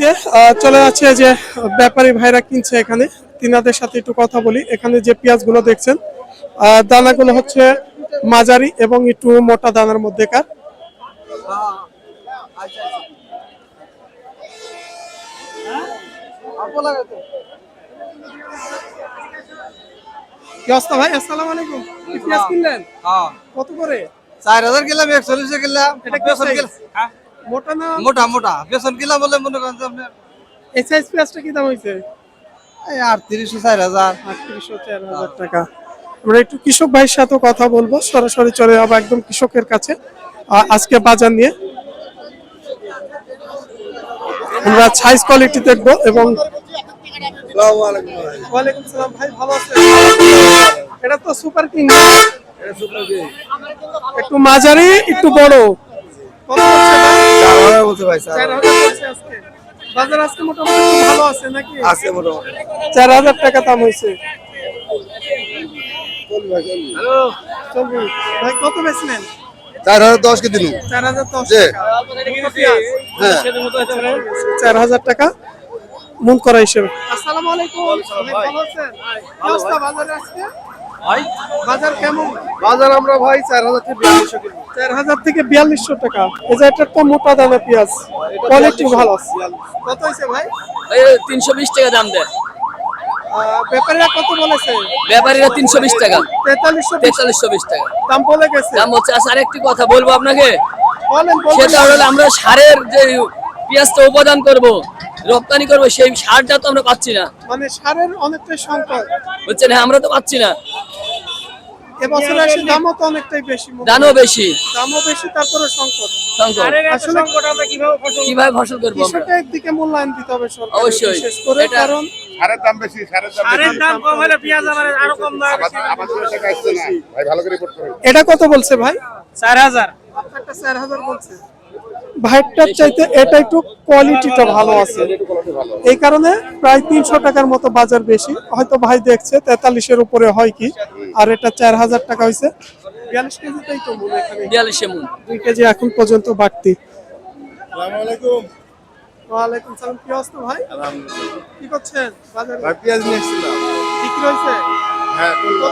দিয়ে চলে যাচ্ছে যে ব্যাপারী ভাইরা কিনছে এখানে। তিনাদের সাথে একটু কথা বলি। এখানে যে পেঁয়াজগুলো দেখছেন দানাগুলো হচ্ছে মাঝারি এবং একটু মোটা দানার মধ্যেকার। কি অবস্থা ভাই? আসসালামু আলাইকুম। পেঁয়াজ কিনলেন? হ্যাঁ। কত করে? চার হাজার কিলাম একচল্লিশে কিলাম এটা মোটা না? মোটা মোটা। বেসন কিলাম বলে মনে করেন যে আপনার এই সাইজ পেঁয়াজটা কি দাম হয়েছে এই আটত্রিশশো চার হাজার আটত্রিশশো চার হাজার টাকা। আমরা একটু কৃষক ভাইয়ের সাথে কথা বলব। সরাসরি চলে যাব একদম কৃষকের কাছে। আজকে বাজার নিয়ে। আমরা সাইজ কোয়ালিটি দেখব এবং ওয়ালাইকুম সালাম। ভাই ভালো আছেন? এটা তো সুপার কিং একটু মাঝারি একটু বড়। কত ভাই? চার হাজার বাজার আজকে মোটামুটি ভালো আছে নাকি? চার হাজার টাকা দাম হয়েছে। ভাই কত বেচলেন? চার হাজার দশ কে দিন চার হাজার দশ? হ্যাঁ। চার হাজার টাকা মন করা হিসেবে। আসসালামু আলাইকুম। ভালো আছেন? বাজারে আজকে? বাজার কেমন? বাজার আমরা ভাই চার হাজার থেকে বিয়াল্লিশশো কিনবো। চার হাজার থেকে বিয়াল্লিশশো টাকা। এই যে এটা তো মোটা পেঁয়াজ কোয়ালিটি ভালো। আছে কত হয়েছে ভাই? তিনশো বিশ টাকা দাম দেয়। আহ, ব্যাপারীরা কত বলেছে? ব্যাপারীরা তিনশো বিশ টাকা। তেতাল্লিশশো তেতাল্লিশশো বিশ টাকা। দাম বলে গেছে। দাম হচ্ছে আরেকটি কথা বলব আপনাকে? বলেন বলেন। সেটা হলো আমরা সারের যে পেঁয়াজটা উপাদান করব রপ্তানি করব সেই সারটা তো আমরা পাচ্ছি না। মানে সারের অনেকটাই সংকট বুঝছেন? হ্যাঁ আমরা তো পাচ্ছি না। এবছর এসে দামও তো অনেকটাই বেশি দানও বেশি। দামও বেশি তারপরে সংকট সংকট আসলে কীভাবে ফসল করব আমরা? কৃষকের মূল্যায়ন দিতে হবে সরকার অবশ্যই। বিশেষ করে এটা- কারণ সারের দাম বেশি সারের দাম সারের দাম কম হলে পেঁয়াজ আরও কম দাম আমার টাকা আসছে না ভাই ভালো করে রিপোর্ট করুন এটা কত বলছে ভাই? চার হাজার। আপনারটা চার হাজার বলছে। ভাইটার চাইতে এটা একটু কোয়ালিটিটা ভালো আছে। এই কারণে প্রায় তিনশো টাকার মতো বাজার বেশি। হয়তো ভাই দেখছে তেতাল্লিশের উপরে হয় কি আর এটা চার হাজার টাকা হয়েছে বিয়াল্লিশ কেজিতেই তো মনে বিয়াল্লিশে মন দুই কেজি এখন পর্যন্ত বাড়তি। ওয়ালাইকুম সালাম। কি অবস্থা ভাই? কি করছেন? বাজারে ভাই পেঁয়াজ নিয়ে এসেছিলাম। বিক্রি হয়েছে হ্যাঁ কত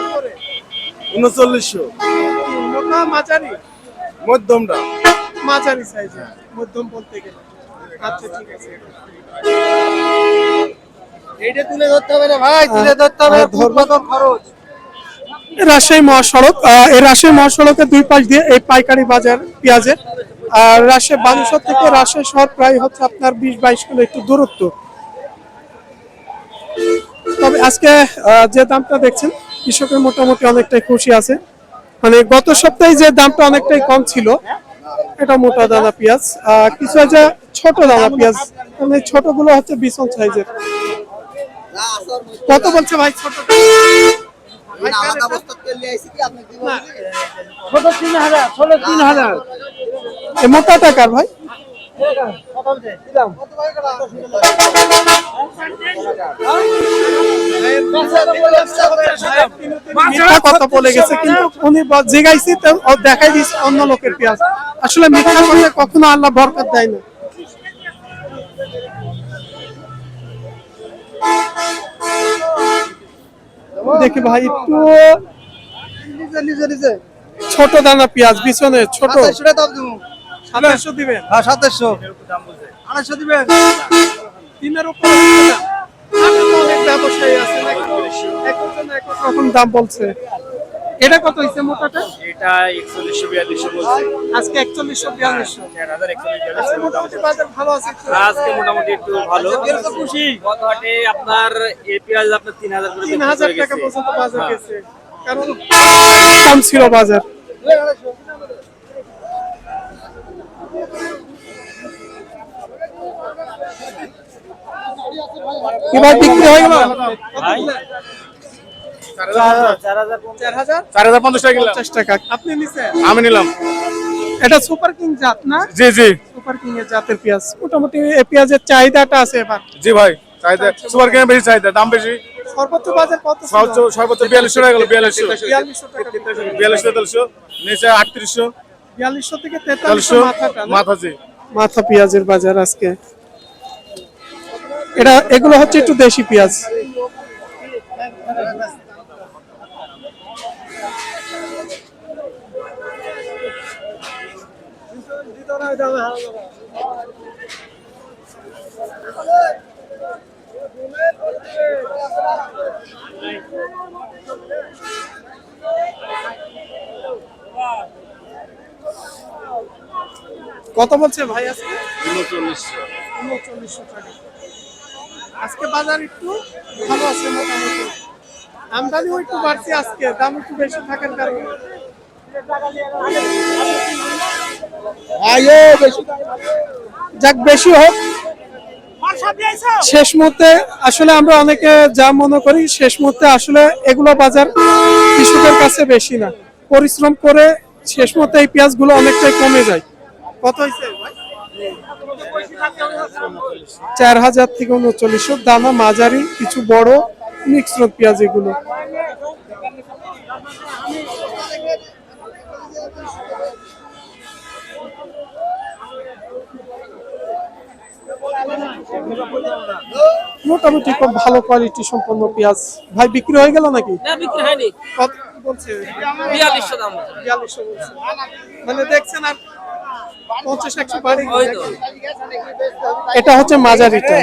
উনচল্লিশশো। মোটা মাঝারি? মধ্যমটা। মাঝারি সাইজে মধ্যম বলতে গেলে। আচ্ছা ঠিক আছে। এইটা তুলে ধরতে হবে না ভাই তুলে ধরতে হবে হ্যাঁ, কত খরচ। রাজশাহী মহাসড়ক এই রাজশাহী মহাসড়কের দুই পাশ দিয়ে এই পাইকারি বাজার পেঁয়াজের। আর রাজশাহী বানেশ্বর থেকে রাজশাহী শহর প্রায় হচ্ছে আপনার বিশ বাইশ কিলো একটু দূরত্ব। তবে আজকে যে দামটা দেখছেন কৃষকের মোটামুটি অনেকটাই খুশি আছে। মানে গত সপ্তাহে যে দামটা অনেকটাই কম ছিল এটা মোটা দানা পেঁয়াজ আহ, কিছু আছে ছোট দানা পেঁয়াজ। মানে ছোটগুলো হচ্ছে বিশন সাইজের। কত বলছে ভাই ছোট? মোটা টাকার ভাই কথা বলে গেছে কিন্তু উনি জিগাইছি দেখাই অন্য লোকের পেঁয়াজ। আসলে মিথ্যা কথা কখনো আল্লাহ বরকত দেয় না। দেখি ভাই একটু ছোট দানা পেঁয়াজ পিছনে ছোট। সাতাশশো দিবেন? হ্যাঁ সাতাশশো আড়াইশো দিবেন? তিনের উপরে রকম দাম বলছে। এটা কত হয়েছে মোটাটা? এটা একচল্লিশশো বিয়াল্লিশশো বলছে। আজকে একচল্লিশশো বিয়াল্লিশশো। চার হাজার একচল্লিশ বিয়াল্লিশশো মোটামুটি। বাজার ভালো আছে আজকে মোটামুটি একটু ভালো। খুশি? গত হাটে আপনার এই আপনার তিন হাজার করে তিন বিক্রি হাজার হয়ে টাকা গেছে। পর্যন্ত বাজার হ্যাঁ। গেছে। কারণ কম ছিল বাজার। এবার বিক্রি হয়ে গেল চার হাজার পঞ্চাশ। টাকা পঞ্চাশ টাকা। আপনি নিছেন? আমি নিলাম। এটা সুপার কিং জাত না? জি জি। সুপার কিং এর জাতের পেঁয়াজ। মোটামুটি এই পেঁয়াজের চাহিদাটা আছে এবার। জি ভাই চাহিদা সুপার কেনা বেশি চাহিদা দাম বেশি। সর্বোচ্চ বাজার কত সর্বোচ্চ সর্বোচ্চ বিয়াল্লিশশো টাকা গেল বিয়াল্লিশশো। বিয়াল্লিশশো বিয়াল্লিশ তেতাল্লিশশো। নিচে আটত্রিশশো। বিয়াল্লিশশো থেকে তেতাল্লিশশো? মাথা জি। মাথা পেঁয়াজের বাজার আজকে। এটা এগুলো হচ্ছে একটু দেশি পেঁয়াজ। কত বলছে ভাই আজকে? উনচল্লিশশো টাকা। আজকে বাজার একটু ভালো আছে মোটামুটি। আমদানিও একটু বাড়ছে আজকে দাম একটু বেশি থাকার কারণে। যাক বেশি হোক। শেষ মুহূর্তে আসলে আমরা অনেকে যা মনে করি শেষ মুহূর্তে আসলে এগুলো বাজার কৃষকের কাছে বেশি না। পরিশ্রম করে শেষ মুহূর্তে এই পেঁয়াজগুলো অনেকটাই কমে যায়। কত হয়েছে? চার হাজার থেকে উনচল্লিশশো দানা মাঝারি কিছু বড় মিক্সড পেঁয়াজ এগুলো। মোটামুটি খুব ভালো কোয়ালিটি সম্পন্ন পেঁয়াজ। ভাই বিক্রি হয়ে গেল নাকি? না বিক্রি হয়নি। কত বলছে? বিয়াল্লিশশো দাম। বিয়াল্লিশশো বলছে। মানে দেখছেন আর বাড়ি এটা হচ্ছে মাঝারিটা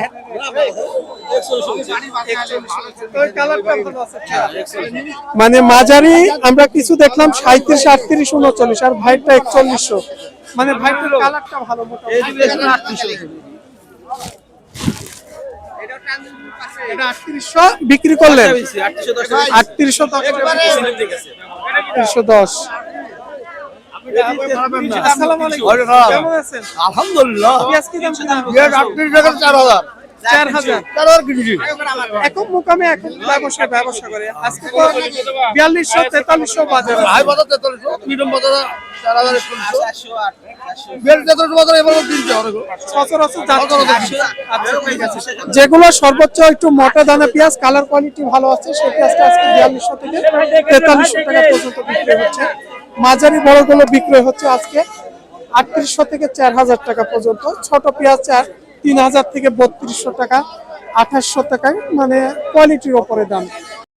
মানে মাঝারি আমরা কিছু দেখলাম সাঁত্রিশ আটত্রিশ উনচল্লিশ আর ভাইটা একচল্লিশশো। মানে ভাইটার কালারটা ভালো মোটামুটি। এটা আটত্রিশশো বিক্রি করলেন? আটত্রিশশো দশ। আটত্রিশশো দশ। আসসালামু আলাইকুম। কেমন আছেন? আলহামদুলিল্লাহ। চার হাজার। চার হাজার। এখন মোকামে এখন ব্যবসা ব্যবসা করে। আজকে তো বিয়াল্লিশশো তেতাল্লিশশো বাজার। হাই বাজার তেতাল্লিশশো মিডিয়াম বাজার চার হাজার। আচ্ছা। যেগুলো সর্বোচ্চ একটু মোটা দানা পেঁয়াজ কালার কোয়ালিটি ভালো আছে সেই পেঁয়াজটা আজকে বিয়াল্লিশশো থেকে তেতাল্লিশশো টাকা পর্যন্ত বিক্রি হচ্ছে। মাঝারি বড়গুলো বিক্রয় হচ্ছে আজকে আটত্রিশশো থেকে চার হাজার টাকা পর্যন্ত। ছোট পেঁয়াজ চার তিন হাজার থেকে বত্রিশশো টাকা আঠাশশো টাকায় মানে কোয়ালিটির ওপরে দাম।